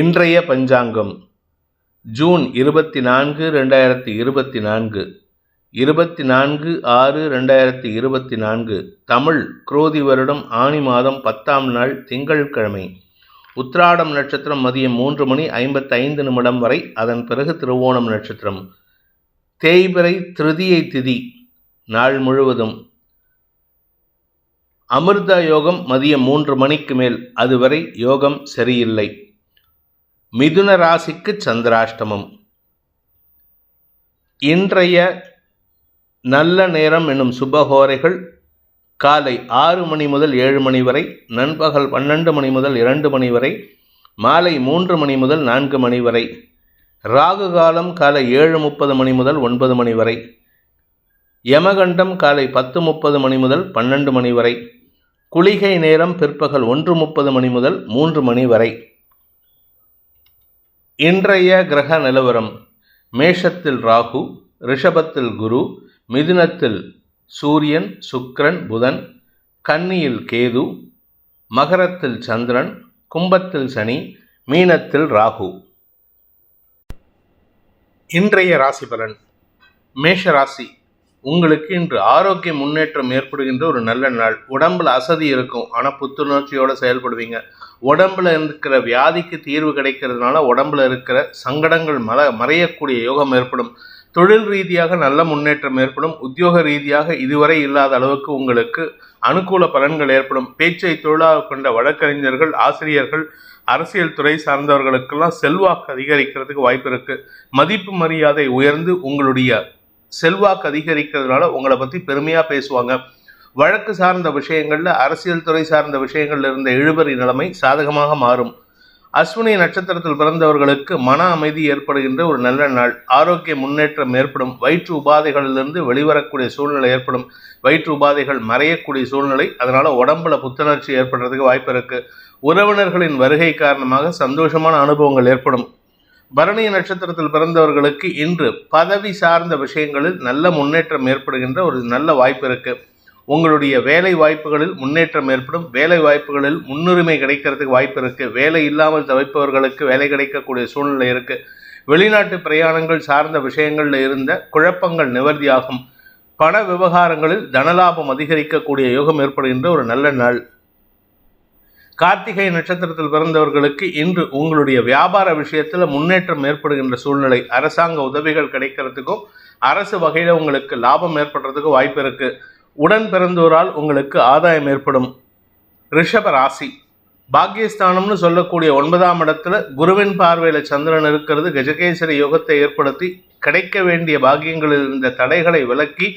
இன்றைய பஞ்சாங்கம். ஜூன் இருபத்தி நான்கு ரெண்டாயிரத்தி இருபத்தி நான்கு இருபத்தி நான்கு ஆறு ரெண்டாயிரத்தி இருபத்தி நான்கு தமிழ் குரோதி வருடம் ஆனி மாதம் பத்தாம் நாள் திங்கட்கிழமை உத்ராடம் நட்சத்திரம் மதியம் மூன்று மணி ஐம்பத்தைந்து நிமிடம் வரை அதன் பிறகு திருவோணம் நட்சத்திரம். தேய்பிறை திருதியை திதி நாள் முழுவதும். அமிர்த யோகம் மதியம் மூன்று மணிக்கு மேல் அதுவரை யோகம் சரியில்லை. மிதுன ராசிக்கு சந்திராஷ்டமம். இன்றைய நல்ல நேரம் என்னும் சுபஹோரைகள் காலை ஆறு மணி முதல் ஏழு மணி வரை நண்பகல் பன்னெண்டு மணி முதல் இரண்டு மணி வரை மாலை மூன்று மணி முதல் நான்கு மணி வரை ராகு காலம் காலை ஏழு முப்பது மணி முதல் ஒன்பது மணி வரை யமகண்டம் காலை பத்து முப்பது மணி முதல் பன்னெண்டு மணி வரை குளிகை நேரம் பிற்பகல் ஒன்று முப்பது மணி முதல் மூன்று மணி வரை. இன்றைய கிரக நிலவரம் மேஷத்தில் ராகு ரிஷபத்தில் குரு மிதுனத்தில் சூரியன் சுக்ரன் புதன் கன்னியில் கேது மகரத்தில் சந்திரன் கும்பத்தில் சனி மீனத்தில் ராகு. இன்றைய ராசி பலன் மேஷ ராசி. உங்களுக்கு இன்று ஆரோக்கிய முன்னேற்றம் ஏற்படுகின்ற ஒரு நல்ல நாள். உடம்புல அசதி இருக்கும். ஆனால் புத்துணர்ச்சியோடு செயல்படுவீங்க. உடம்புல இருக்கிற வியாதிக்கு தீர்வு கிடைக்கிறதுனால உடம்புல இருக்கிற சங்கடங்கள் மல மறையக்கூடிய யோகம் ஏற்படும். தொழில் ரீதியாக நல்ல முன்னேற்றம் ஏற்படும். உத்தியோக ரீதியாக இதுவரை இல்லாத அளவுக்கு உங்களுக்கு அனுகூல பலன்கள் ஏற்படும். பேச்சை தொழிலாக கொண்ட வழக்கறிஞர்கள் ஆசிரியர்கள் அரசியல் துறை சார்ந்தவர்களுக்கெல்லாம் செல்வாக்கு அதிகரிக்கிறதுக்கு வாய்ப்பு இருக்கு. மதிப்பு மரியாதை உயர்ந்து உங்களுடைய செல்வாக்கு அதிகரிக்கிறதுனால உங்களை பற்றி பெருமையாக பேசுவாங்க. வழக்கு சார்ந்த விஷயங்களில் அரசியல் துறை சார்ந்த விஷயங்களில் இருந்த இழுபறி நிலைமை சாதகமாக மாறும். அஸ்வினி நட்சத்திரத்தில் பிறந்தவர்களுக்கு மன அமைதி ஏற்படுகின்ற ஒரு நல்ல நாள். ஆரோக்கிய முன்னேற்றம் ஏற்படும். வயிற்று உபாதைகளிலிருந்து வெளிவரக்கூடிய சூழ்நிலை ஏற்படும். வயிற்று உபாதைகள் மறையக்கூடிய சூழ்நிலை. அதனால் உடம்புல புத்துணர்ச்சி ஏற்படுறதுக்கு வாய்ப்பு இருக்குது உறவினர்களின் வருகை காரணமாக சந்தோஷமான அனுபவங்கள் ஏற்படும். பரணி நட்சத்திரத்தில் பிறந்தவர்களுக்கு இன்று பதவி சார்ந்த விஷயங்களில் நல்ல முன்னேற்றம் ஏற்படுகின்ற ஒரு நல்ல வாய்ப்பு இருக்குது உங்களுடைய வேலை வாய்ப்புகளில் முன்னேற்றம் ஏற்படும். வேலை வாய்ப்புகளில் முன்னுரிமை கிடைக்கிறதுக்கு வாய்ப்பு இருக்குது வேலை இல்லாமல் தவிப்பவர்களுக்கு வேலை கிடைக்கக்கூடிய சூழ்நிலை இருக்குது வெளிநாட்டு பிரயாணங்கள் சார்ந்த விஷயங்களில் இருந்த குழப்பங்கள் நிவர்த்தியாகும். பண விவகாரங்களில் தனலாபம் அதிகரிக்கக்கூடிய யோகம் ஏற்படுகின்ற ஒரு நல்ல நாள். கார்த்திகை நட்சத்திரத்தில் பிறந்தவர்களுக்கு இன்று உங்களுடைய வியாபார விஷயத்தில் முன்னேற்றம் ஏற்படுகின்ற சூழ்நிலை அரசாங்க உதவிகள் கிடைக்கிறதுக்கும் அரசு வகையில் உங்களுக்கு லாபம் ஏற்படுறதுக்கும் வாய்ப்பு இருக்குது உடன் பிறந்தோரால் உங்களுக்கு ஆதாயம் ஏற்படும். ரிஷப ராசி. பாக்கியஸ்தானம்னு சொல்லக்கூடிய ஒன்பதாம் இடத்துல குருவின் பார்வையில் சந்திரன் இருக்கிறது கஜகேசரி யோகத்தை ஏற்படுத்தி கிடைக்க வேண்டிய பாக்கியங்களில் இருந்த தடைகளை விலக்கி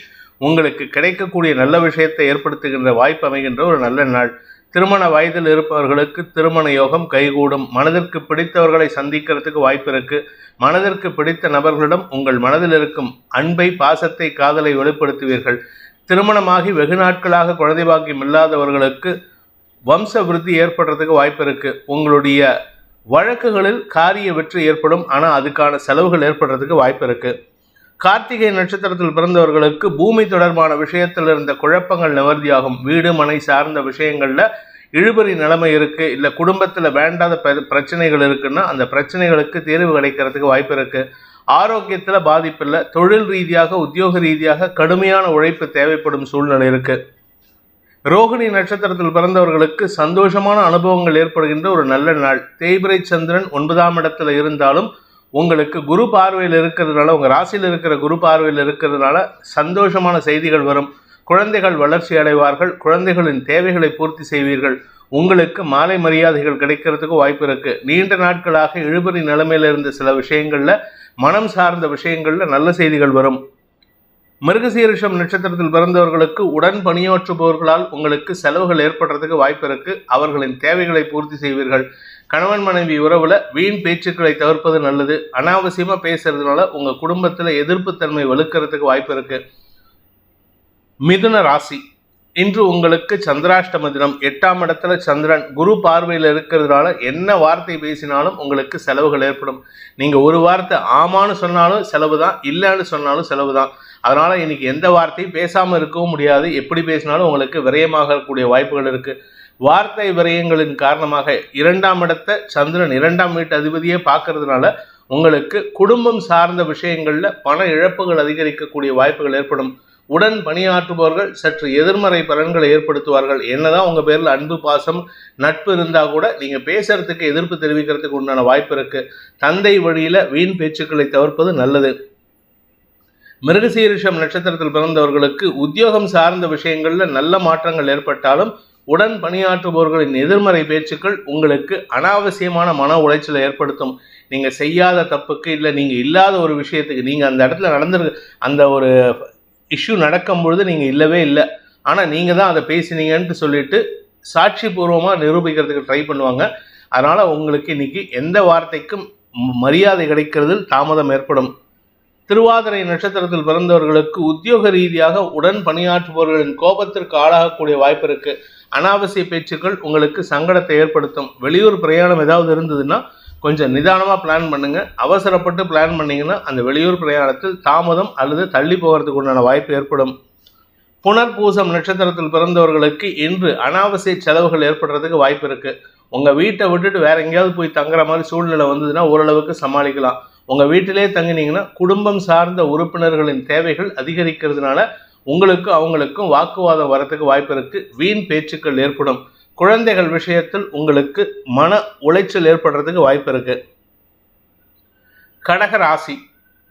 உங்களுக்கு கிடைக்கக்கூடிய நல்ல விஷயத்தை ஏற்படுத்துகின்ற வாய்ப்பு அமைகின்ற ஒரு நல்ல நாள். திருமண வயதில் இருப்பவர்களுக்கு திருமண யோகம் கைகூடும். மனதிற்கு பிடித்தவர்களை சந்திக்கிறதுக்கு வாய்ப்பு இருக்கு. மனதிற்கு பிடித்த நபர்களிடம் உங்கள் மனதில் இருக்கும் அன்பை பாசத்தை காதலை வெளிப்படுத்துவீர்கள். திருமணமாகி வெகு நாட்களாக குழந்தை பாக்கியம் இல்லாதவர்களுக்கு வம்ச விருத்தி ஏற்படுறதுக்கு வாய்ப்பு இருக்கு. உங்களுடைய வழக்குகளில் காரிய வெற்றி ஏற்படும். ஆனால் அதுக்கான செலவுகள் ஏற்படுறதுக்கு வாய்ப்பு இருக்குது கார்த்திகை நட்சத்திரத்தில் பிறந்தவர்களுக்கு பூமி தொடர்பான விஷயத்தில் இருந்த குழப்பங்கள் நிவர்த்தியாகும். வீடு மனை சார்ந்த விஷயங்களில் இழுபறி நிலைமை இருக்குது இல்லை குடும்பத்தில் வேண்டாத பிரச்சனைகள் இருக்குன்னா அந்த பிரச்சனைகளுக்கு தீர்வு கிடைக்கிறதுக்கு வாய்ப்பு இருக்குது ஆரோக்கியத்தில் பாதிப்பில்லை தொழில் ரீதியாக உத்தியோக ரீதியாக கடுமையான உழைப்பு தேவைப்படும் சூழ்நிலை இருக்குது ரோகிணி நட்சத்திரத்தில் பிறந்தவர்களுக்கு சந்தோஷமான அனுபவங்கள் ஏற்படுகின்ற ஒரு நல்ல நாள். தேய்பிரை சந்திரன் ஒன்பதாம் இடத்துல இருந்தாலும் உங்களுக்கு குரு பார்வையில் இருக்கிறதுனால உங்கள் ராசியில் இருக்கிற குரு பார்வையில் இருக்கிறதுனால சந்தோஷமான செய்திகள் வரும். குழந்தைகள் வளர்ச்சி அடைவார்கள். குழந்தைகளின் தேவைகளை பூர்த்தி செய்வீர்கள். உங்களுக்கு மாலை மரியாதைகள் கிடைக்கிறதுக்கு வாய்ப்பு இருக்கு. நீண்ட நாட்களாக இழுபறி நிலைமையில் இருந்த சில விஷயங்களில் மனம் சார்ந்த விஷயங்களில் நல்ல செய்திகள் வரும். மிருகசீரிஷம் நட்சத்திரத்தில் பிறந்தவர்களுக்கு உடன் பணியாற்றுபவர்களால் உங்களுக்கு செலவுகள் ஏற்படுறதுக்கு வாய்ப்பு இருக்கு. அவர்களின் தேவைகளை பூர்த்தி செய்வீர்கள். கணவன் மனைவி உறவுல வீண் பேச்சுக்களை தவிர்ப்பது நல்லது. அனாவசியமா பேசுறதுனால உங்க குடும்பத்துல எதிர்ப்புத்தன்மை வலுக்கிறதுக்கு வாய்ப்பு இருக்கு. மிதுன ராசி. இன்று உங்களுக்கு சந்திராஷ்டம தினம். எட்டாம் இடத்துல சந்திரன் குரு பார்வையில் இருக்கிறதுனால என்ன வார்த்தை பேசினாலும் உங்களுக்கு செலவுகள் ஏற்படும். நீங்கள் ஒரு வார்த்தை ஆமான்னு சொன்னாலும் செலவு தான் இல்லைன்னு சொன்னாலும் செலவு தான் அதனால் இன்னைக்கு எந்த வார்த்தையும் பேசாமல் இருக்கவும் முடியாது. எப்படி பேசினாலும் உங்களுக்கு விரயமாகக்கூடிய வாய்ப்புகள் இருக்குது வார்த்தை விரயங்களின் காரணமாக இரண்டாம் இடத்த சந்திரன் இரண்டாம் வீட்டு அதிபதியே பார்க்கறதுனால உங்களுக்கு குடும்பம் சார்ந்த விஷயங்கள்ல பண இழப்புகள் அதிகரிக்கக்கூடிய வாய்ப்புகள் ஏற்படும். உடன் பணியாற்றுபவர்கள் சற்று எதிர்மறை பலன்களை ஏற்படுத்துவார்கள். என்னதான் உங்க பேர்ல அன்பு பாசம் நட்பு இருந்தா கூட நீங்க பேசுறதுக்கு எதிர்ப்பு தெரிவிக்கிறதுக்கு உண்டான வாய்ப்பு இருக்கு. தந்தை வழியில வீண் பேச்சுக்களை தவிர்ப்பது நல்லது. மிருகசீரிஷம் நட்சத்திரத்தில் பிறந்தவர்களுக்கு உத்தியோகம் சார்ந்த விஷயங்கள்ல நல்ல மாற்றங்கள் ஏற்பட்டாலும் உடன் பணியாற்றுபவர்களின் எதிர்மறை பேச்சுக்கள் உங்களுக்கு அனாவசியமான மன உளைச்சலை ஏற்படுத்தும். நீங்கள் செய்யாத தப்புக்கு இல்லை நீங்கள் இல்லாத ஒரு விஷயத்துக்கு நீங்கள் அந்த இடத்துல நடந்திருக்கு அந்த ஒரு இஷ்யூ நடக்கும் பொழுது நீங்கள் இல்லவே இல்லை. ஆனால் நீங்கள் தான் அதை பேசினீங்கன்ட்டு சொல்லிட்டு சாட்சிபூர்வமாக நிரூபிக்கிறதுக்கு ட்ரை பண்ணுவாங்க. அதனால் உங்களுக்கு இன்னைக்கு எந்த வார்த்தைக்கும் மரியாதை கிடைக்கிறதில் தாமதம் ஏற்படும். திருவாதிரை நட்சத்திரத்தில் பிறந்தவர்களுக்கு உத்தியோக ரீதியாக உடன் பணியாற்றுபவர்களின் கோபத்திற்கு ஆளாகக்கூடிய வாய்ப்பு இருக்கு. அனாவசிய பேச்சுக்கள் உங்களுக்கு சங்கடத்தை ஏற்படுத்தும். வெளியூர் பிரயாணம் ஏதாவது இருந்ததுன்னா கொஞ்சம் நிதானமாக பிளான் பண்ணுங்க. அவசரப்பட்டு பிளான் பண்ணீங்கன்னா அந்த வெளியூர் பிரயாணத்தில் தாமதம் அல்லது தள்ளி போகிறதுக்கு உண்டான வாய்ப்பு ஏற்படும். புனர்பூசம் நட்சத்திரத்தில் பிறந்தவர்களுக்கு இன்று அனாவசிய செலவுகள் ஏற்படுறதுக்கு வாய்ப்பு இருக்கு. உங்கள் வீட்டை விட்டுட்டு வேற எங்கேயாவது போய் தங்குற மாதிரி சூழ்நிலை வந்ததுன்னா ஓரளவுக்கு சமாளிக்கலாம். உங்க வீட்டிலே தங்கினீங்கன்னா குடும்பம் சார்ந்த உறுப்பினர்களின் தேவைகள் அதிகரிக்கிறதுனால உங்களுக்கு அவங்களுக்கும் வாக்குவாதம் வரத்துக்கு வாய்ப்பு இருக்கு. வீண் பேச்சுக்கள் ஏற்படும். குழந்தைகள் விஷயத்தில் உங்களுக்கு மன உளைச்சல் ஏற்படுறதுக்கு வாய்ப்பு இருக்கு. கடக ராசி.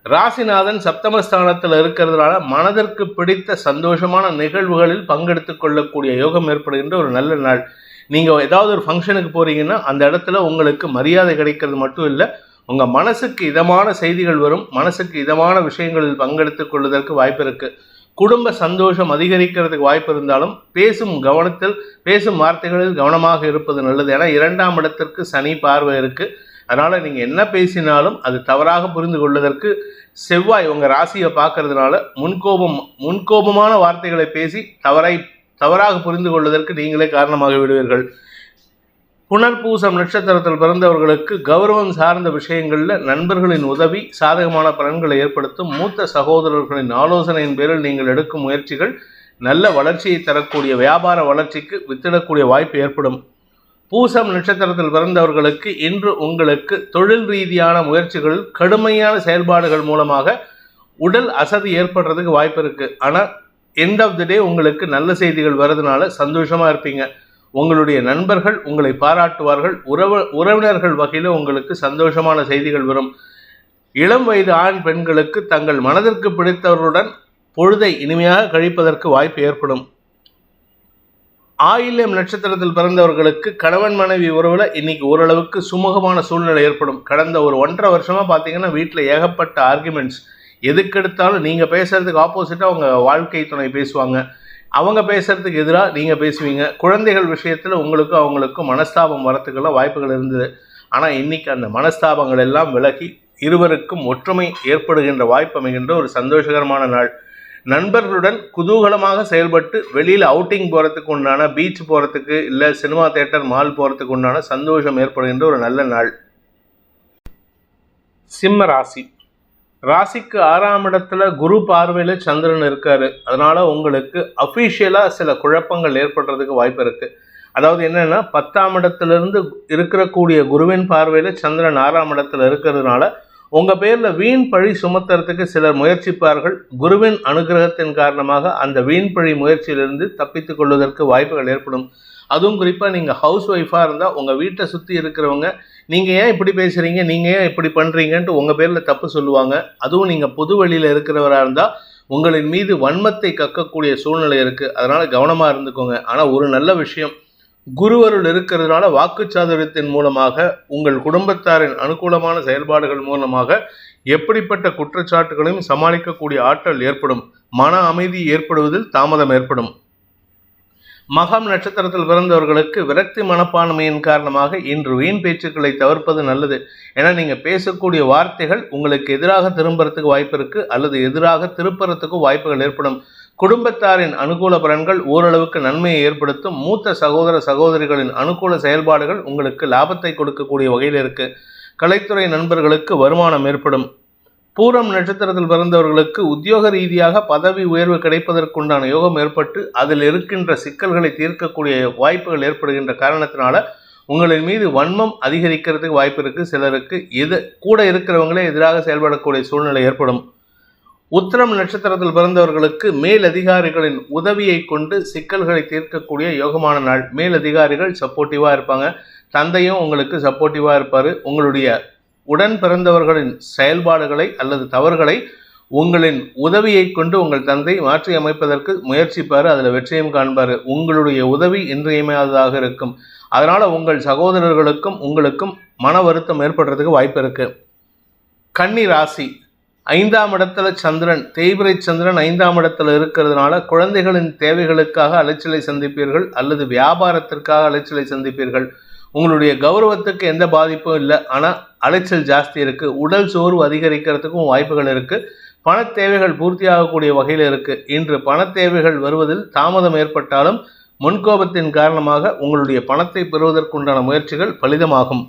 ராசிநாதன் சப்தமஸ்தானத்தில் இருக்கிறதுனால மனதிற்கு பிடித்த சந்தோஷமான நிகழ்வுகளில் பங்கெடுத்து கொள்ளக்கூடிய யோகம் ஏற்படுகின்ற ஒரு நல்ல நாள். நீங்கள் ஏதாவது ஒரு ஃபங்க்ஷனுக்கு போறீங்கன்னா அந்த இடத்துல உங்களுக்கு மரியாதை கிடைக்கிறது மட்டும் இல்லை உங்கள் மனசுக்கு இதமான செய்திகள் வரும். மனசுக்கு இதமான விஷயங்களில் பங்கெடுத்து கொள்வதற்கு வாய்ப்பு இருக்குது குடும்ப சந்தோஷம் அதிகரிக்கிறதுக்கு வாய்ப்பு இருந்தாலும் பேசும் கவனத்தில் பேசும் வார்த்தைகளில் கவனமாக இருப்பது நல்லது. ஏன்னா இரண்டாம் இடத்திற்கு சனி பார்வை இருக்குது அதனால் நீங்கள் என்ன பேசினாலும் அது தவறாக புரிந்து கொள்வதற்கு செவ்வாய் உங்கள் ராசியை பார்க்கறதுனால முன்கோபம் முன்கோபமான வார்த்தைகளை பேசி தவறை தவறாக புரிந்து கொள்வதற்கு நீங்களே காரணமாக விடுவீர்கள். புனர்பூசம் நட்சத்திரத்தில் பிறந்தவர்களுக்கு கௌரவம் சார்ந்த விஷயங்களில் நண்பர்களின் உதவி சாதகமான பலன்களை ஏற்படுத்தும் மூத்த சகோதரர்களின் ஆலோசனையின் பேரில் நீங்கள் எடுக்கும் முயற்சிகள் நல்ல வளர்ச்சியை தரக்கூடிய வியாபார வளர்ச்சிக்கு வித்திடக்கூடிய வாய்ப்பு ஏற்படும். பூசம் நட்சத்திரத்தில் பிறந்தவர்களுக்கு இன்று உங்களுக்கு தொழில் ரீதியான முயற்சிகளில் கடுமையான செயல்பாடுகள் மூலமாக உடல் அசதி ஏற்படுறதுக்கு வாய்ப்பு இருக்குது ஆனால் எண்ட் ஆஃப் த டே உங்களுக்கு நல்ல செய்திகள் வர்றதுனால சந்தோஷமாக இருப்பீங்க. உங்களுடைய நண்பர்கள் உங்களை பாராட்டுவார்கள். உறவு உறவினர்கள் வகையில் உங்களுக்கு சந்தோஷமான செய்திகள் வரும். இளம் வயது ஆண் பெண்களுக்கு தங்கள் மனதிற்கு பிடித்தவர்களுடன் பொழுதை இனிமையாக கழிப்பதற்கு வாய்ப்பு ஏற்படும். ஆயில்யம் நட்சத்திரத்தில் பிறந்தவர்களுக்கு கணவன் மனைவி உறவில் இன்னைக்கு ஓரளவுக்கு சுமூகமான சூழ்நிலை ஏற்படும். கடந்த ஒரு ஒன்றரை வருஷமாக பார்த்தீங்கன்னா வீட்டில் ஏகப்பட்ட ஆர்குமெண்ட்ஸ் எதுக்கெடுத்தாலும் நீங்கள் பேசுறதுக்கு ஆப்போசிட்டாக அவங்க வாழ்க்கை துணை பேசுவாங்க. அவங்க பேசுறதுக்கு எதிராக நீங்கள் பேசுவீங்க. குழந்தைகள் விஷயத்தில் உங்களுக்கும் அவங்களுக்கும் மனஸ்தாபம் வரத்துக்கெல்லாம் வாய்ப்புகள் இருந்தது. ஆனால் இன்னைக்கு அந்த மனஸ்தாபங்கள் எல்லாம் விலகி இருவருக்கும் ஒற்றுமை ஏற்படுகின்ற வாய்ப்பு அமைகின்ற ஒரு சந்தோஷகரமான நாள். நண்பர்களுடன் குதூகலமாக செயல்பட்டு வெளியில் அவுட்டிங் போகிறதுக்கு உண்டான பீச் போகிறதுக்கு இல்லை சினிமா தேட்டர் மால் போகிறதுக்கு உண்டான சந்தோஷம் ஏற்படுகின்ற ஒரு நல்ல நாள். சிம்ம ராசி. ராசிக்கு ஆறாம் இடத்துல குரு பார்வையில் சந்திரன் இருக்காரு. அதனால உங்களுக்கு அஃபிஷியலாக சில குழப்பங்கள் ஏற்படுறதுக்கு வாய்ப்பு இருக்கு. அதாவது என்னன்னா பத்தாம் இடத்துல இருந்து இருக்கக்கூடிய குருவின் பார்வையில் சந்திரன் ஆறாம் இடத்துல இருக்கிறதுனால உங்கள் பேரில் வீண் பழி சுமத்துறதுக்கு சிலர் முயற்சிப்பார்கள். குருவின் அனுகிரகத்தின் காரணமாக அந்த வீண் பழி முயற்சியிலிருந்து தப்பித்து கொள்வதற்கு வாய்ப்புகள் ஏற்படும். அதுவும் குறிப்பாக நீங்கள் ஹவுஸ் ஒய்ஃபாக இருந்தால் உங்கள் வீட்டை சுற்றி இருக்கிறவங்க நீங்கள் ஏன் இப்படி பேசுகிறீங்க நீங்கள் ஏன் இப்படி பண்ணுறீங்கன்ட்டு உங்கள் பேரில் தப்பு சொல்லுவாங்க. அதுவும் நீங்கள் பொது வழியில் இருக்கிறவராக இருந்தால் உங்களின் மீது வன்மத்தை கக்கக்கூடிய சூழ்நிலை இருக்குது அதனால் கவனமாக இருந்துக்கோங்க. ஆனால் ஒரு நல்ல விஷயம் குருவருள் இருக்கிறதுனால வாக்குச்சாதுரியத்தின் மூலமாக உங்கள் குடும்பத்தாரின் அனுகூலமான செயல்பாடுகள் மூலமாக எப்படிப்பட்ட குற்றச்சாட்டுகளையும் சமாளிக்கக்கூடிய ஆற்றல் ஏற்படும். மன அமைதி ஏற்படுவதில் தாமதம் ஏற்படும். மகம் நட்சத்திரத்தில் பிறந்தவர்களுக்கு விரக்தி மனப்பான்மையின் காரணமாக இன்று வீண் பேச்சுக்களை தவிர்ப்பது நல்லது. ஏன்னா நீங்க பேசக்கூடிய வார்த்தைகள் உங்களுக்கு எதிராக திரும்புறதுக்கு வாய்ப்பு இருக்கு அல்லது எதிராக திருப்புறத்துக்கு வாய்ப்புகள் ஏற்படும். குடும்பத்தாரின் அனுகூல பலன்கள் ஓரளவுக்கு நன்மையை ஏற்படுத்தும். மூத்த சகோதர சகோதரிகளின் அனுகூல செயல்பாடுகள் உங்களுக்கு லாபத்தை கொடுக்கக்கூடிய வகையில் இருக்கு. கலைத்துறை நண்பர்களுக்கு வருமானம் ஏற்படும். பூரம் நட்சத்திரத்தில் பிறந்தவர்களுக்கு உத்தியோக ரீதியாக பதவி உயர்வு கிடைப்பதற்குண்டான யோகம் ஏற்பட்டு அதில் இருக்கின்ற சிக்கல்களை தீர்க்கக்கூடிய வாய்ப்புகள் ஏற்படுகின்ற காரணத்தினால உங்களின் மீது வன்மம் அதிகரிக்கிறதுக்கு வாய்ப்பு இருக்கு. சிலருக்கு எது கூட இருக்கிறவங்களே எதிராக செயல்படக்கூடிய சூழ்நிலை ஏற்படும். உத்திரம் நட்சத்திரத்தில் பிறந்தவர்களுக்கு மேல் அதிகாரிகளின் உதவியை கொண்டு சிக்கல்களை தீர்க்கக்கூடிய யோகமான நாள். மேல் அதிகாரிகள் சப்போர்ட்டிவாக இருப்பாங்க. தந்தையும் உங்களுக்கு சப்போர்ட்டிவாக இருப்பார். உங்களுடைய உடன் பிறந்தவர்களின் செயல்பாடுகளை அல்லது தவறுகளை உங்களின் உதவியை கொண்டு உங்கள் தந்தை மாற்றி அமைப்பதற்கு முயற்சிப்பார் அதில் வெற்றியும் காண்பார். உங்களுடைய உதவி இன்றியமையாததாக இருக்கும். அதனால் உங்கள் சகோதரர்களுக்கும் உங்களுக்கும் மன வருத்தம் ஏற்படுறதுக்கு வாய்ப்பு இருக்கு. கன்னி ராசி. ஐந்தாம் இடத்துல சந்திரன் தேய்பிரை சந்திரன் ஐந்தாம் இடத்துல இருக்கிறதுனால குழந்தைகளின் தேவைகளுக்காக அலைச்சலை சந்திப்பீர்கள் அல்லது வியாபாரத்திற்காக அலைச்சலை சந்திப்பீர்கள். உங்களுடைய கௌரவத்துக்கு எந்த பாதிப்பும் இல்லை. ஆனால் அலைச்சல் ஜாஸ்தி இருக்குது உடல் சோர்வு அதிகரிக்கிறதுக்கும் வாய்ப்புகள் இருக்குது பண தேவைகள் பூர்த்தியாகக்கூடிய வகையில் இருக்குது இன்று பண தேவைகள் வருவதில் தாமதம் ஏற்பட்டாலும் முன்கோபத்தின் காரணமாக உங்களுடைய பணத்தை பெறுவதற்குண்டான முயற்சிகள் பலிதமாகும்.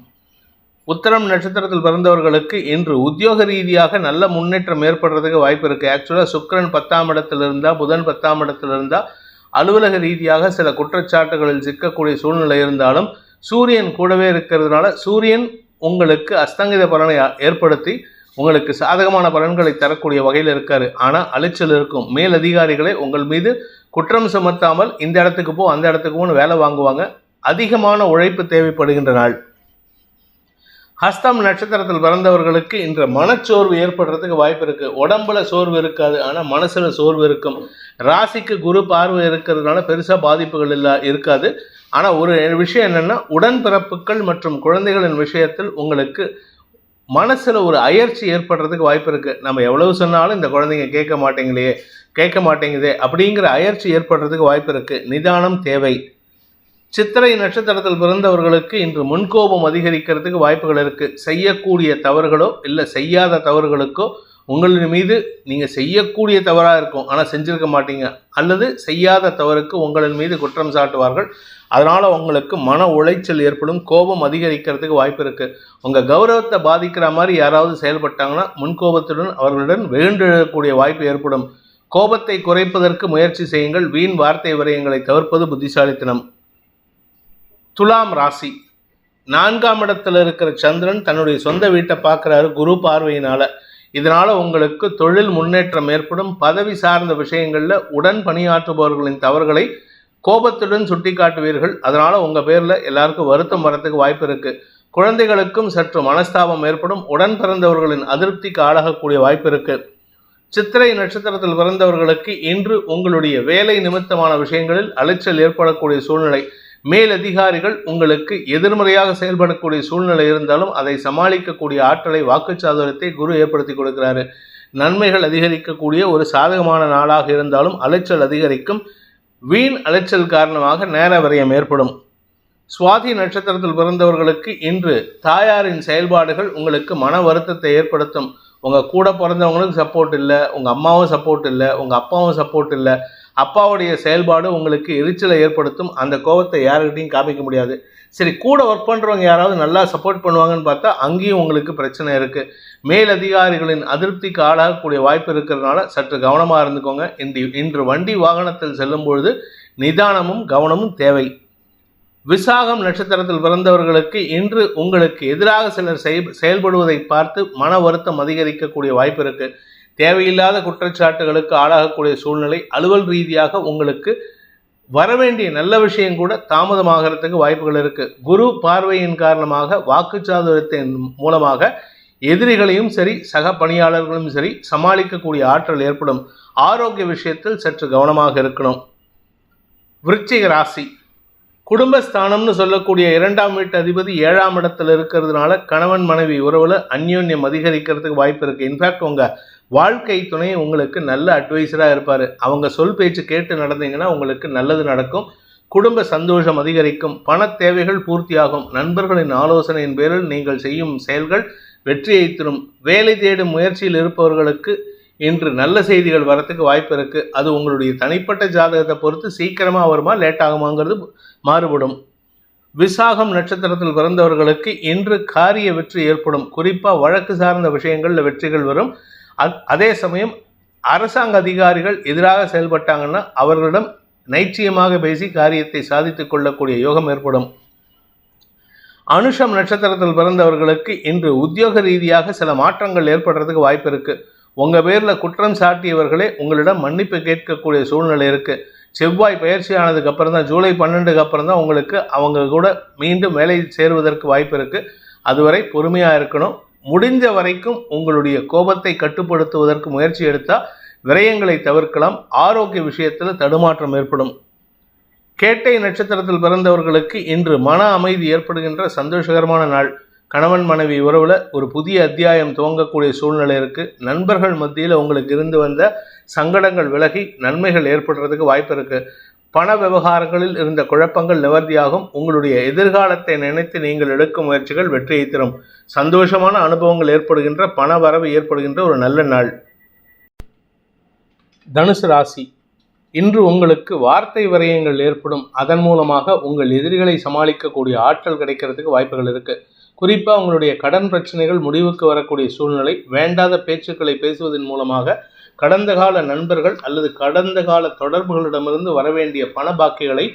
உத்தரம் நட்சத்திரத்தில் பிறந்தவர்களுக்கு இன்று உத்தியோக ரீதியாக நல்ல முன்னேற்றம் ஏற்படுறதுக்கு வாய்ப்பு இருக்குது ஆக்சுவலாக சுக்கிரன் பத்தாம் இடத்துல இருந்தால் புதன் பத்தாம் இடத்துல இருந்தால் அலுவலக ரீதியாக சில குற்றச்சாட்டுகளில் சிக்கக்கூடிய சூழ்நிலை இருந்தாலும் சூரியன் கூடவே இருக்கிறதுனால சூரியன் உங்களுக்கு அஸ்தங்கித பலனை ஏற்படுத்தி உங்களுக்கு சாதகமான பலன்களை தரக்கூடிய வகையில் இருக்காரு. ஆனால் அலைச்சல் இருக்கும். மேல் அதிகாரிகளை உங்கள் மீது குற்றம் சுமத்தாமல் இந்த இடத்துக்கு போ அந்த இடத்துக்கு போன்னு வேலை வாங்குவாங்க. அதிகமான உழைப்பு தேவைப்படுகின்ற நாள். ஹஸ்தம் நட்சத்திரத்தில் பிறந்தவர்களுக்கு இன்று மனச்சோர்வு ஏற்படுறதுக்கு வாய்ப்பு இருக்கு. உடம்புல சோர்வு இருக்காது. ஆனால் மனசுல சோர்வு இருக்கும். ராசிக்கு குரு பார்வை இருக்கிறதுனால பெருசாக பாதிப்புகள் இல்ல இருக்காது. ஆனால் ஒரு விஷயம் என்னென்னா உடன்பிறப்புகள் மற்றும் குழந்தைகளின் விஷயத்தில் உங்களுக்கு மனசில் ஒரு அயற்சி ஏற்படுறதுக்கு வாய்ப்பு இருக்குது நம்ம எவ்வளவு சொன்னாலும் இந்த குழந்தைங்க கேட்க மாட்டேங்கலையே கேட்க மாட்டேங்குதே அப்படிங்கிற அயற்சி ஏற்படுறதுக்கு வாய்ப்பு இருக்குது நிதானம் தேவை. சித்திரை நட்சத்திரத்தில் பிறந்தவர்களுக்கு இன்று முன்கோபம் அதிகரிக்கிறதுக்கு வாய்ப்புகள் இருக்குது செய்யக்கூடிய தவறுகளோ இல்லை செய்யாத தவறுகளுக்கோ உங்களின் மீது நீங்கள் செய்யக்கூடிய தவறாக இருக்கும். ஆனால் செஞ்சிருக்க மாட்டீங்க. அல்லது செய்யாத தவறுக்கு உங்களின் மீது குற்றம் சாட்டுவார்கள். அதனால் உங்களுக்கு மன உளைச்சல் ஏற்படும். கோபம் அதிகரிக்கிறதுக்கு வாய்ப்பு இருக்குது உங்கள் கௌரவத்தை பாதிக்கிற மாதிரி யாராவது செயல்பட்டாங்கன்னா முன்கோபத்துடன் அவர்களுடன் வேண்டெழக்கூடிய வாய்ப்பு ஏற்படும். கோபத்தை குறைப்பதற்கு முயற்சி செய்யுங்கள். வீண் வார்த்தை விரயங்களை தவிர்ப்பது புத்திசாலித்தனம். துலாம் ராசி. நான்காம் இடத்துல இருக்கிற சந்திரன் தன்னுடைய சொந்த வீட்டை பார்க்குறாரு குரு பார்வையினால். இதனால் உங்களுக்கு தொழில் முன்னேற்றம் ஏற்படும். பதவி சார்ந்த விஷயங்களில் உடன் பணியாற்றுபவர்களின் தவறுகளை கோபத்துடன் சுட்டி காட்டுவீர்கள் அதனால் உங்கள் பேரில் எல்லாருக்கும் வருத்தம் வரத்துக்கு வாய்ப்பு இருக்குது குழந்தைகளுக்கும் சற்று மனஸ்தாபம் ஏற்படும். உடன் பிறந்தவர்களின் அதிருப்திக்கு ஆளாகக்கூடிய வாய்ப்பு இருக்குது சித்திரை நட்சத்திரத்தில் பிறந்தவர்களுக்கு இன்று உங்களுடைய வேலை நிமித்தமான விஷயங்களில் அலைச்சல் ஏற்படக்கூடிய சூழ்நிலை. மேலதிகாரிகள் உங்களுக்கு எதிர்மறையாக செயல்படக்கூடிய சூழ்நிலை இருந்தாலும் அதை சமாளிக்கக்கூடிய ஆற்றலை வாக்குச்சாதுரியத்தை குரு ஏற்படுத்தி கொடுக்கிறாரு. நன்மைகள் அதிகரிக்கக்கூடிய ஒரு சாதகமான நாளாக இருந்தாலும் அலைச்சல் அதிகரிக்கும். வீண் அலைச்சல் காரணமாக நேர விரயம் ஏற்படும். சுவாதி நட்சத்திரத்தில் பிறந்தவர்களுக்கு இன்று தாயாரின் செயல்பாடுகள் உங்களுக்கு மன வருத்தத்தை ஏற்படுத்தும். உங்கள் கூட பிறந்தவங்களுக்கு சப்போர்ட் இல்லை உங்கள் அம்மாவும் சப்போர்ட் இல்லை உங்கள் அப்பாவும் சப்போர்ட் இல்லை. அப்பாவுடைய செயல்பாடு உங்களுக்கு எரிச்சலை ஏற்படுத்தும். அந்த கோபத்தை யாருக்கிட்டையும் காமிக்க முடியாது. சரி கூட ஒர்க் பண்ணுறவங்க யாராவது நல்லா சப்போர்ட் பண்ணுவாங்கன்னு பார்த்தா அங்கேயும் உங்களுக்கு பிரச்சனை இருக்குது மேலதிகாரிகளின் அதிருப்திக்கு ஆளாகக்கூடிய வாய்ப்பு இருக்கிறதுனால சற்று கவனமாக இருந்துக்கோங்க. இன்று இன்று வண்டி வாகனத்தில் செல்லும் பொழுது நிதானமும் கவனமும் தேவை. விசாகம் நட்சத்திரத்தில் பிறந்தவர்களுக்கு இன்று உங்களுக்கு எதிராக சிலர் செயல்படுவதை பார்த்து மன வருத்தம் அதிகரிக்கக்கூடிய வாய்ப்பு இருக்குது தேவையில்லாத குற்றச்சாட்டுகளுக்கு ஆளாகக்கூடிய சூழ்நிலை அலுவல் ரீதியாக உங்களுக்கு வரவேண்டிய நல்ல விஷயம் கூட தாமதமாகிறதுக்கு வாய்ப்புகள் இருக்குது குரு பார்வையின் காரணமாக வாக்குச்சாதுரத்தின் மூலமாக எதிரிகளையும் சரி சக பணியாளர்களும் சரி சமாளிக்கக்கூடிய ஆற்றல் ஏற்படும். ஆரோக்கிய விஷயத்தில் சற்று கவனமாக இருக்கணும். விருச்சிக ராசி. குடும்பஸ்தானம்னு சொல்லக்கூடிய இரண்டாம் வீட்டு அதிபதி ஏழாம் இடத்துல இருக்கிறதுனால கணவன் மனைவி உறவில் அந்யோன்யம் அதிகரிக்கிறதுக்கு வாய்ப்பு இருக்குது இன்ஃபேக்ட் உங்கள் வாழ்க்கை துணை உங்களுக்கு நல்ல அட்வைஸராக இருப்பார். அவங்க சொல் பேச்சு கேட்டு நடந்தீங்கன்னா உங்களுக்கு நல்லது நடக்கும். குடும்ப சந்தோஷம் அதிகரிக்கும். பண தேவைகள் பூர்த்தியாகும். நண்பர்களின் ஆலோசனையின் பேரில் நீங்கள் செய்யும் செயல்கள் வெற்றியை தரும். வேலை தேடும் முயற்சியில் இருப்பவர்களுக்கு இன்று நல்ல செய்திகள் வரத்துக்கு வாய்ப்பு இருக்கு. அது உங்களுடைய தனிப்பட்ட ஜாதகத்தை பொறுத்து சீக்கிரமாக வருமா லேட் ஆகுமாங்கிறது மாறுபடும். விசாகம் நட்சத்திரத்தில் பிறந்தவர்களுக்கு இன்று காரிய வெற்றி ஏற்படும். குறிப்பாக வழக்கு சார்ந்த விஷயங்களில் வெற்றிகள் வரும். அதே சமயம் அரசாங்க அதிகாரிகள் எதிராக செயல்பட்டாங்கன்னா அவர்களிடம் நைச்சியமாக பேசி காரியத்தை சாதித்துக் கொள்ளக்கூடிய யோகம் ஏற்படும். அனுஷம் நட்சத்திரத்தில் பிறந்தவர்களுக்கு இன்று உத்தியோக ரீதியாக சில மாற்றங்கள் ஏற்படுறதுக்கு வாய்ப்பு இருக்கு. உங்க பேர்ல குற்றம் சாட்டியவர்களே உங்களிடம் மன்னிப்பு கேட்கக்கூடிய சூழ்நிலை இருக்கு. செவ்வாய் பயிற்சி ஆனதுக்கு அப்புறம் தான் ஜூலை பன்னெண்டுக்கு அப்புறம் தான் உங்களுக்கு அவங்க கூட மீண்டும் வேலை சேருவதற்கு வாய்ப்பு இருக்கு. அதுவரை பொறுமையா இருக்கணும். முடிஞ்ச வரைக்கும் உங்களுடைய கோபத்தை கட்டுப்படுத்துவதற்கு முயற்சி எடுத்தால் விரயங்களை தவிர்க்கலாம். ஆரோக்கிய விஷயத்தில் தடுமாற்றம் ஏற்படும். கேட்டை நட்சத்திரத்தில் பிறந்தவர்களுக்கு இன்று மன அமைதி ஏற்படுகின்ற சந்தோஷகரமான நாள். கணவன் மனைவி உறவில் ஒரு புதிய அத்தியாயம் துவங்கக்கூடிய சூழ்நிலை இருக்குது நண்பர்கள் மத்தியில் உங்களுக்கு இருந்து வந்த சங்கடங்கள் விலகி நன்மைகள் ஏற்படுறதுக்கு வாய்ப்பு இருக்குது பண விவகாரங்களில் இருந்த குழப்பங்கள் நிவர்த்தியாகும். உங்களுடைய எதிர்காலத்தை நினைத்து நீங்கள் எடுக்கும் முயற்சிகள் வெற்றியை தரும். சந்தோஷமான அனுபவங்கள் ஏற்படுகின்ற பண வரவு ஏற்படுகின்ற ஒரு நல்ல நாள். தனுசு ராசி இன்று உங்களுக்கு வார்த்தை விரயங்கள் ஏற்படும். அதன் மூலமாக உங்கள் எதிரிகளை சமாளிக்கக்கூடிய ஆற்றல் கிடைக்கிறதுக்கு வாய்ப்புகள் இருக்கு. குறிப்பாக உங்களுடைய கடன் பிரச்சனைகள் முடிவுக்கு வரக்கூடிய சூழ்நிலை வேண்டாத பேச்சுக்களை பேசுவதன் மூலமாக கடந்த கால நண்பர்கள் அல்லது கடந்த கால தொடர்புகளிடமிருந்து வரவேண்டிய பண பாக்கிகளை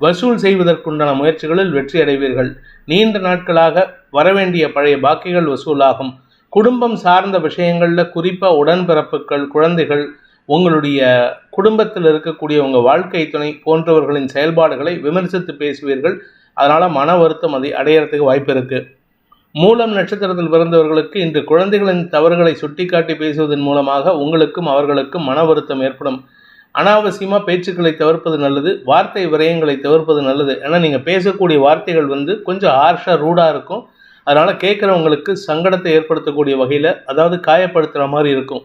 வசூல் செய்வதற்குண்டான முயற்சிகளில் வெற்றி அடைவீர்கள். நீண்ட நாட்களாக வரவேண்டிய பழைய பாக்கிகள் வசூலாகும். குடும்பம் சார்ந்த விஷயங்களில் குறிப்பாக உடன்பிறப்புகள் குழந்தைகள் உங்களுடைய குடும்பத்தில் இருக்கக்கூடிய உங்கள் வாழ்க்கை துணை போன்றவர்களின் செயல்பாடுகளை விமர்சித்து பேசுவீர்கள். அதனால் மன வருத்தம் அதை அடையறதுக்கு வாய்ப்பு இருக்குது மூலம் நட்சத்திரத்தில் பிறந்தவர்களுக்கு இன்று குழந்தைகளின் தவறுகளை சுட்டிக்காட்டி பேசுவதன் மூலமாக உங்களுக்கும் அவர்களுக்கும் மன வருத்தம் ஏற்படும். அனாவசியமாக பேச்சுக்களை தவிர்ப்பது நல்லது வார்த்தை விரயங்களை தவிர்ப்பது நல்லது. ஏன்னா நீங்கள் பேசக்கூடிய வார்த்தைகள் வந்து கொஞ்சம் ஹார்ஷாக ரூடாக இருக்கும். அதனால் கேட்குறவங்களுக்கு சங்கடத்தை ஏற்படுத்தக்கூடிய வகையில் அதாவது காயப்படுத்துகிற மாதிரி இருக்கும்.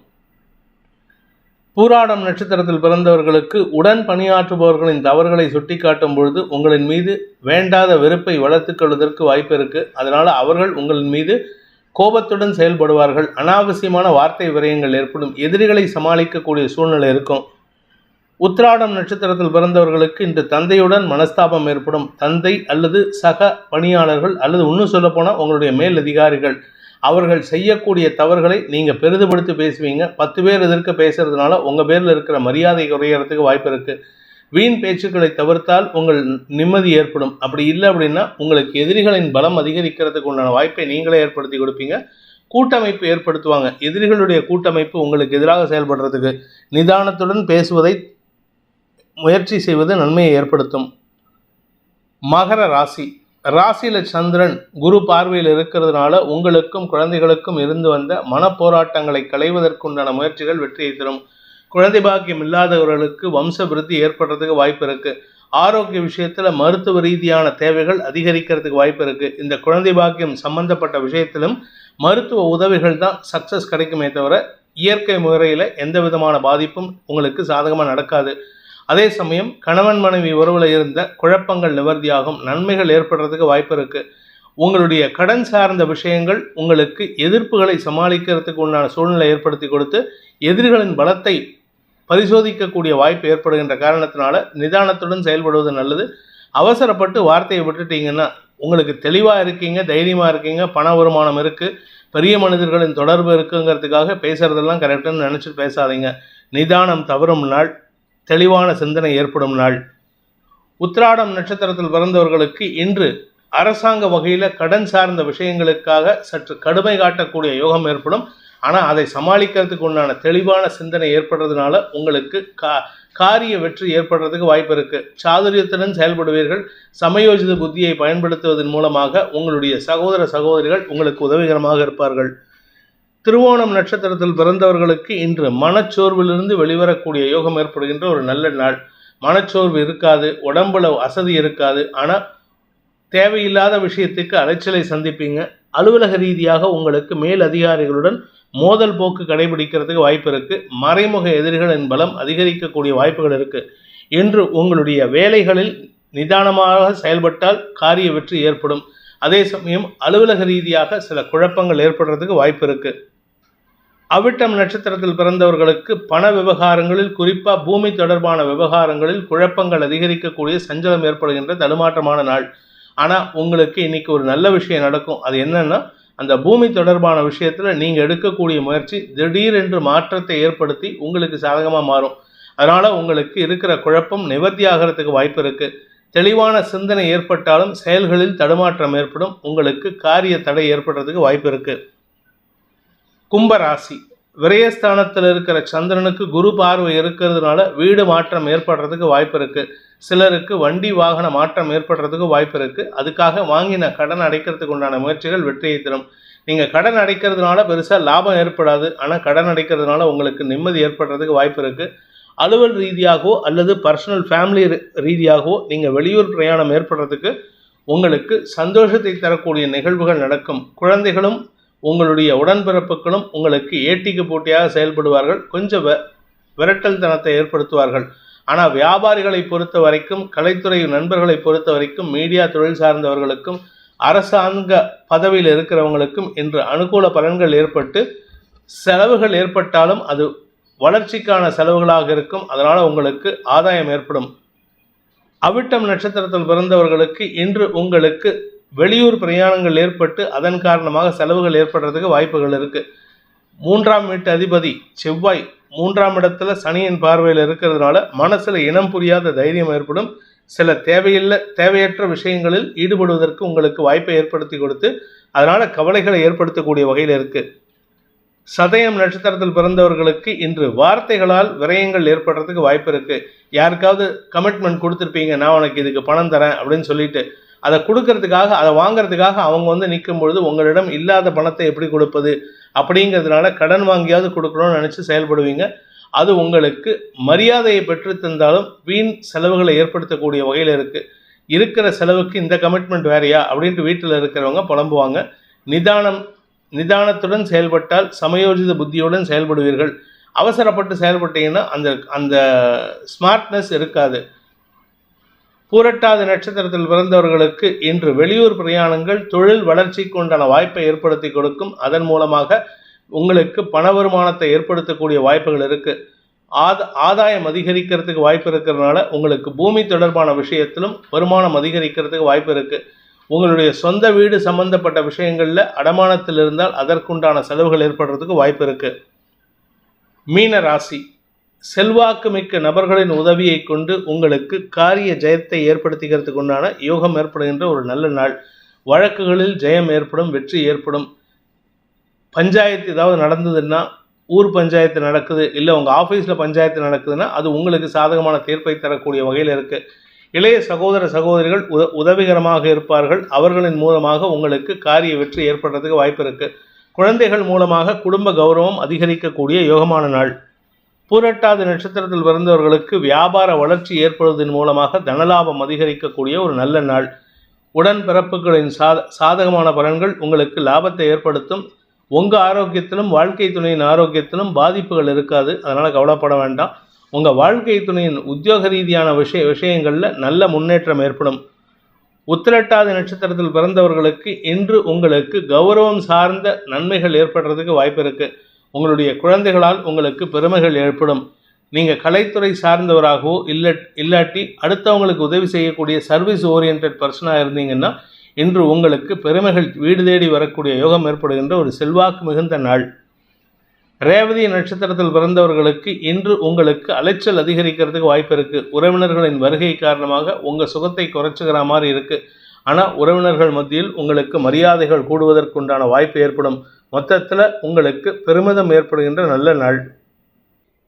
பூராடம் நட்சத்திரத்தில் பிறந்தவர்களுக்கு உடன் பணியாற்றுபவர்களின் தவறுகளை சுட்டிக்காட்டும் பொழுது உங்களின் மீது வேண்டாத வெறுப்பை வளர்த்துக்கொள்வதற்கு வாய்ப்பு இருக்கு. அதனால அவர்கள் உங்களின் மீது கோபத்துடன் செயல்படுவார்கள். அனாவசியமான வார்த்தை விரயங்கள் ஏற்படும். எதிரிகளை சமாளிக்கக்கூடிய சூழ்நிலை இருக்கும். உத்திராடம் நட்சத்திரத்தில் பிறந்தவர்களுக்கு இன்று தந்தையுடன் மனஸ்தாபம் ஏற்படும். தந்தை அல்லது சக பணியாளர்கள் அல்லது இன்னும் சொல்லப்போனால் உங்களுடைய மேல் அதிகாரிகள் அவர்கள் செய்யக்கூடிய தவறுகளை நீங்கள் பெரிதுபடுத்தி பேசுவீங்க. பத்து பேர் எதிர்க்க பேசுறதுனால உங்கள் பேரில் இருக்கிற மரியாதை குறையறதுக்கு வாய்ப்பு இருக்குது வீண் பேச்சுக்களை தவிர்த்தால் உங்கள் நிம்மதி ஏற்படும். அப்படி இல்லை அப்படின்னா உங்களுக்கு எதிரிகளின் பலம் அதிகரிக்கிறதுக்கு உண்டான வாய்ப்பை நீங்களே ஏற்படுத்தி கொடுப்பீங்க. கூட்டமைப்பு ஏற்படுத்துவாங்க. எதிரிகளுடைய கூட்டமைப்பு உங்களுக்கு எதிராக செயல்படுறதுக்கு நிதானத்துடன் பேசுவதை முயற்சி செய்வது நன்மையை ஏற்படுத்தும். மகர ராசி. ராசியில் சந்திரன் குரு பார்வையில் இருக்கிறதுனால உங்களுக்கும் குழந்தைகளுக்கும் இருந்து வந்த மனப்போராட்டங்களை களைவதற்குண்டான முயற்சிகள் வெற்றியை தரும். குழந்தை பாக்கியம் இல்லாதவர்களுக்கு வம்ச விருத்தி ஏற்படுறதுக்கு வாய்ப்பு இருக்குது ஆரோக்கிய விஷயத்தில் மருத்துவ ரீதியான தேவைகள் அதிகரிக்கிறதுக்கு வாய்ப்பு இருக்குது இந்த குழந்தை பாக்கியம் சம்பந்தப்பட்ட விஷயத்திலும் மருத்துவ உதவிகள் தான் சக்ஸஸ் கிடைக்குமே தவிர இயற்கை முறையில் எந்த விதமான பாதிப்பும் உங்களுக்கு சாதகமாக நடக்காது. அதே சமயம் கணவன் மனைவி உறவில் இருந்த குழப்பங்கள் நிவர்த்தியாகும் நன்மைகள் ஏற்படுறதுக்கு வாய்ப்பு இருக்கு. உங்களுடைய கடன் சார்ந்த விஷயங்கள் உங்களுக்கு எதிர்ப்புகளை சமாளிக்கிறதுக்கு உண்டான சூழ்நிலை ஏற்படுத்தி கொடுத்து எதிரிகளின் பலத்தை பரிசோதிக்கக்கூடிய வாய்ப்பு ஏற்படுகின்ற காரணத்தினால நிதானத்துடன் செயல்படுவது நல்லது. அவசரப்பட்டு வார்த்தையை விட்டுட்டீங்கன்னா உங்களுக்கு தெளிவாக இருக்கீங்க தைரியமாக இருக்கீங்க பண வருமானம் இருக்குது பெரிய மனிதர்களின் தொடர்பு இருக்குங்கிறதுக்காக பேசுகிறதெல்லாம் கரெக்டுன்னு நினச்சிட்டு பேசாதீங்க. நிதானம் தவறும் நாள். தெளிவான சிந்தனை ஏற்படும் நாள். உத்திராடம் நட்சத்திரத்தில் பிறந்தவர்களுக்கு இன்று அரசாங்க வகையில் கடன் சார்ந்த விஷயங்களுக்காக சற்று கடுமை காட்டக்கூடிய யோகம் ஏற்படும். ஆனால் அதை சமாளிக்கிறதுக்கு உண்டான தெளிவான சிந்தனை ஏற்படுறதுனால உங்களுக்கு கா காரிய வெற்றி ஏற்படுறதுக்கு வாய்ப்பு இருக்குது சாதுரியத்துடன் செயல்படுவீர்கள். சமயோஜித புத்தியை பயன்படுத்துவதன் மூலமாக உங்களுடைய சகோதர சகோதரிகள் உங்களுக்கு உதவிகரமாக இருப்பார்கள். திருவோணம் நட்சத்திரத்தில் பிறந்தவர்களுக்கு இன்று மனச்சோர்விலிருந்து வெளிவரக்கூடிய யோகம் ஏற்படுகின்ற ஒரு நல்ல நாள். மனச்சோர்வு இருக்காது உடம்புல அசதி இருக்காது. ஆனால் தேவையில்லாத விஷயத்துக்கு அலைச்சலை சந்திப்பீங்க. அலுவலக ரீதியாக உங்களுக்கு மேல் அதிகாரிகளுடன் மோதல் போக்கு கடைபிடிக்கிறதுக்கு வாய்ப்பு இருக்கு. மறைமுக எதிரிகளின் பலம் அதிகரிக்கக்கூடிய வாய்ப்புகள் இருக்கு. இன்று உங்களுடைய வேலைகளில் நிதானமாக செயல்பட்டால் காரிய வெற்றி ஏற்படும். அதே சமயம் அலுவலக ரீதியாக சில குழப்பங்கள் ஏற்படுறதுக்கு வாய்ப்பு இருக்குது அவிட்டம் நட்சத்திரத்தில் பிறந்தவர்களுக்கு பண விவகாரங்களில் குறிப்பாக பூமி தொடர்பான விவகாரங்களில் குழப்பங்கள் அதிகரிக்கக்கூடிய சஞ்சலம் ஏற்படுகின்ற தடுமாற்றமான நாள். ஆனால் உங்களுக்கு இன்னைக்கு ஒரு நல்ல விஷயம் நடக்கும். அது என்னன்னா அந்த பூமி தொடர்பான விஷயத்தில் நீங்கள் எடுக்கக்கூடிய முயற்சி திடீரென்று மாற்றத்தை ஏற்படுத்தி உங்களுக்கு சாதகமாக மாறும். அதனால் உங்களுக்கு இருக்கிற குழப்பம் நிவர்த்தி ஆகிறதுக்கு வாய்ப்பு இருக்குது தெளிவான சிந்தனை ஏற்பட்டாலும் செயல்களில் தடுமாற்றம் ஏற்படும். உங்களுக்கு காரிய தடை ஏற்படுறதுக்கு வாய்ப்பு இருக்குது கும்பராசி. விரயஸ்தானத்தில் இருக்கிற சந்திரனுக்கு குரு பார்வை இருக்கிறதுனால வீடு மாற்றம் ஏற்படுறதுக்கு வாய்ப்பு இருக்குது சிலருக்கு வண்டி வாகன மாற்றம் ஏற்படுறதுக்கு வாய்ப்பு இருக்குது அதுக்காக வாங்கின கடன் அடைக்கிறதுக்கு உண்டான முயற்சிகள் வெற்றியை தரும். நீங்கள் கடன் அடைக்கிறதுனால பெருசாக லாபம் ஏற்படாது. ஆனால் கடன் அடைக்கிறதுனால உங்களுக்கு நிம்மதி ஏற்படுறதுக்கு வாய்ப்பு இருக்குது அலுவல் ரீதியாகவோ அல்லது பர்சனல் ஃபேமிலி ரீதியாகவோ நீங்கள் வெளியூர் பிரயாணம் ஏற்படுறதுக்கு உங்களுக்கு சந்தோஷத்தை தரக்கூடிய நிகழ்வுகள் நடக்கும். குழந்தைகளும் உங்களுடைய உடன்பிறப்புகளும் உங்களுக்கு ஏட்டிக்கு போட்டியாக செயல்படுவார்கள். கொஞ்சம் விரட்டல் தனத்தை ஏற்படுத்துவார்கள். ஆனால் வியாபாரிகளை பொறுத்த வரைக்கும் கலைத்துறை நண்பர்களை பொறுத்த வரைக்கும் மீடியா தொழில் சார்ந்தவர்களுக்கும் அரசாங்க பதவியில் இருக்கிறவங்களுக்கும் இன்று அனுகூல பலன்கள் ஏற்பட்டு செலவுகள் ஏற்பட்டாலும் அது வளர்ச்சிக்கான செலவுகளாக இருக்கும். அதனால் உங்களுக்கு ஆதாயம் ஏற்படும். அவிட்டம் நட்சத்திரத்தில் பிறந்தவர்களுக்கு இன்று உங்களுக்கு வெளியூர் பிரயாணங்கள் ஏற்பட்டு அதன் காரணமாக செலவுகள் ஏற்படுறதுக்கு வாய்ப்புகள் இருக்குது மூன்றாம் வீட்டு அதிபதி செவ்வாய் மூன்றாம் இடத்துல சனியின் பார்வையில் இருக்கிறதுனால மனசில் இனம் புரியாத தைரியம் ஏற்படும். சில தேவையில்லை தேவையற்ற விஷயங்களில் ஈடுபடுவதற்கு உங்களுக்கு வாய்ப்பை ஏற்படுத்தி கொடுத்து அதனால் கவலைகளை ஏற்படுத்தக்கூடிய வகையில் இருக்குது சதயம் நட்சத்திரத்தில் பிறந்தவர்களுக்கு இன்று வார்த்தைகளால் விரயங்கள் ஏற்படுறதுக்கு வாய்ப்பு இருக்குது யாருக்காவது கமிட்மெண்ட் கொடுத்துருப்பீங்க நான் உனக்கு இதுக்கு பணம் தரேன் அப்படின்னு சொல்லிட்டு அதை கொடுக்கறதுக்காக அதை வாங்குறதுக்காக அவங்க வந்து நிற்கும் பொழுது உங்களிடம் இல்லாத பணத்தை எப்படி கொடுப்பது? அப்படிங்கிறதுனால கடன் வாங்கியாவது கொடுக்கணும்னு நினச்சி செயல்படுவீங்க. அது உங்களுக்கு மரியாதையை பெற்று தந்தாலும் வீண் செலவுகளை ஏற்படுத்தக்கூடிய வகையில் இருக்குது இருக்கிற செலவுக்கு இந்த கமிட்மெண்ட் வேறையா? அப்படின்ட்டு வீட்டில் இருக்கிறவங்க புலம்புவாங்க. நிதானம் நிதானத்துடன் செயல்பட்டால் சமயோஜித புத்தியுடன் செயல்படுவீர்கள். அவசரப்பட்டு செயல்பட்டீங்கன்னா அந்த அந்த ஸ்மார்ட்னஸ் இருக்காது. பூரட்டாதி நட்சத்திரத்தில் பிறந்தவர்களுக்கு இன்று வெளியூர் பிரயாணங்கள் தொழில் வளர்ச்சிக்கு உண்டான வாய்ப்பை ஏற்படுத்தி கொடுக்கும். அதன் மூலமாக உங்களுக்கு பண வருமானத்தை ஏற்படுத்தக்கூடிய வாய்ப்புகள் இருக்குது ஆத ஆதாயம் அதிகரிக்கிறதுக்கு வாய்ப்பு இருக்கிறதுனால உங்களுக்கு பூமி தொடர்பான விஷயத்திலும் வருமானம் அதிகரிக்கிறதுக்கு வாய்ப்பு இருக்குது உங்களுடைய சொந்த வீடு சம்பந்தப்பட்ட விஷயங்களில் அடமானத்தில் இருந்தால் அதற்குண்டான செலவுகள் ஏற்படுறதுக்கு வாய்ப்பு இருக்குது மீன ராசி. செல்வாக்கு மிக்க நபர்களின் உதவியை கொண்டு உங்களுக்கு காரிய ஜெயத்தை ஏற்படுத்திக்கிறதுக்கு உண்டான யோகம் ஏற்படுகின்ற ஒரு நல்ல நாள். வழக்குகளில் ஜெயம் ஏற்படும் வெற்றி ஏற்படும். பஞ்சாயத்து ஏதாவது நடந்ததுன்னா ஊர் பஞ்சாயத்து நடக்குது இல்லை உங்கள் ஆஃபீஸில் பஞ்சாயத்து நடக்குதுன்னா அது உங்களுக்கு சாதகமான தீர்ப்பை தரக்கூடிய வகையில் இருக்குது இளைய சகோதர சகோதரிகள் உத உதவிகரமாக இருப்பார்கள். அவர்களின் மூலமாக உங்களுக்கு காரிய வெற்றி ஏற்படுறதுக்கு வாய்ப்பு இருக்குது குழந்தைகள் மூலமாக குடும்ப கௌரவம் அதிகரிக்கக்கூடிய யோகமான நாள். பூரட்டாதி நட்சத்திரத்தில் பிறந்தவர்களுக்கு வியாபார வளர்ச்சி ஏற்படுவதன் மூலமாக தனலாபம் அதிகரிக்கக்கூடிய ஒரு நல்ல நாள். உடன்பிறப்புகளின் சாத சாதகமான பலன்கள் உங்களுக்கு லாபத்தை ஏற்படுத்தும். உங்கள் ஆரோக்கியத்திலும் வாழ்க்கை துணையின் ஆரோக்கியத்திலும் பாதிப்புகள் இருக்காது. அதனால் கவலைப்பட வேண்டாம். உங்கள் வாழ்க்கை துணையின் உத்தியோக ரீதியான விஷய விஷயங்களில் நல்ல முன்னேற்றம் ஏற்படும். உத்திரட்டாதி நட்சத்திரத்தில் பிறந்தவர்களுக்கு இன்று உங்களுக்கு கௌரவம் சார்ந்த நன்மைகள் ஏற்படுறதுக்கு வாய்ப்பு இருக்குது உங்களுடைய குழந்தைகளால் உங்களுக்கு பெருமைகள் ஏற்படும். நீங்கள் கலைத்துறை சார்ந்தவராகவோ இல்லை இல்லாட்டி அடுத்தவங்களுக்கு உதவி செய்யக்கூடிய சர்வீஸ் ஓரியன்ட் பர்சனாக இருந்தீங்கன்னா இன்று உங்களுக்கு பெருமைகள் வீடு தேடி வரக்கூடிய யோகம் ஏற்படுகின்ற ஒரு செல்வாக்கு மிகுந்த நாள். ரேவதி நட்சத்திரத்தில் பிறந்தவர்களுக்கு இன்று உங்களுக்கு அலைச்சல் அதிகரிக்கிறதுக்கு வாய்ப்பு இருக்குது உறவினர்களின் வருகை காரணமாக உங்கள் சுகத்தை குறைச்சிக்கிற மாதிரி இருக்குது ஆனால் உறவினர்கள் மத்தியில் உங்களுக்கு மரியாதைகள் கூடுவதற்குண்டான வாய்ப்பு ஏற்படும். மொத்தத்தில் உங்களுக்கு பெருமிதம் ஏற்படுகின்ற நல்ல நாள்.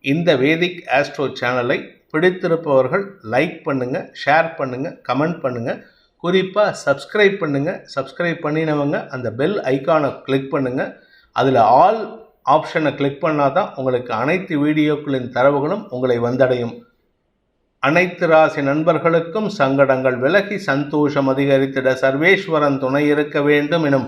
இந்த வேதிக் ஆஸ்ட்ரோ சேனலை பிடித்திருப்பவர்கள் லைக் பண்ணுங்கள் ஷேர் பண்ணுங்கள் கமெண்ட் பண்ணுங்கள் குறிப்பாக சப்ஸ்கிரைப் பண்ணுங்கள் சப்ஸ்கிரைப் பண்ணினவங்க அந்த பெல் ஐக்கானை கிளிக் பண்ணுங்கள் அதில் ஆல் ஆப்ஷனை கிளிக் பண்ணால் தான் உங்களுக்கு அனைத்து வீடியோக்களின் தரவுகளும் உங்களை வந்தடையும். அனைத்து ராசி நண்பர்களுக்கும் சங்கடங்கள் விலகி சந்தோஷம் அதிகரித்திட சர்வேஸ்வரன் துணை இருக்க வேண்டும் எனும்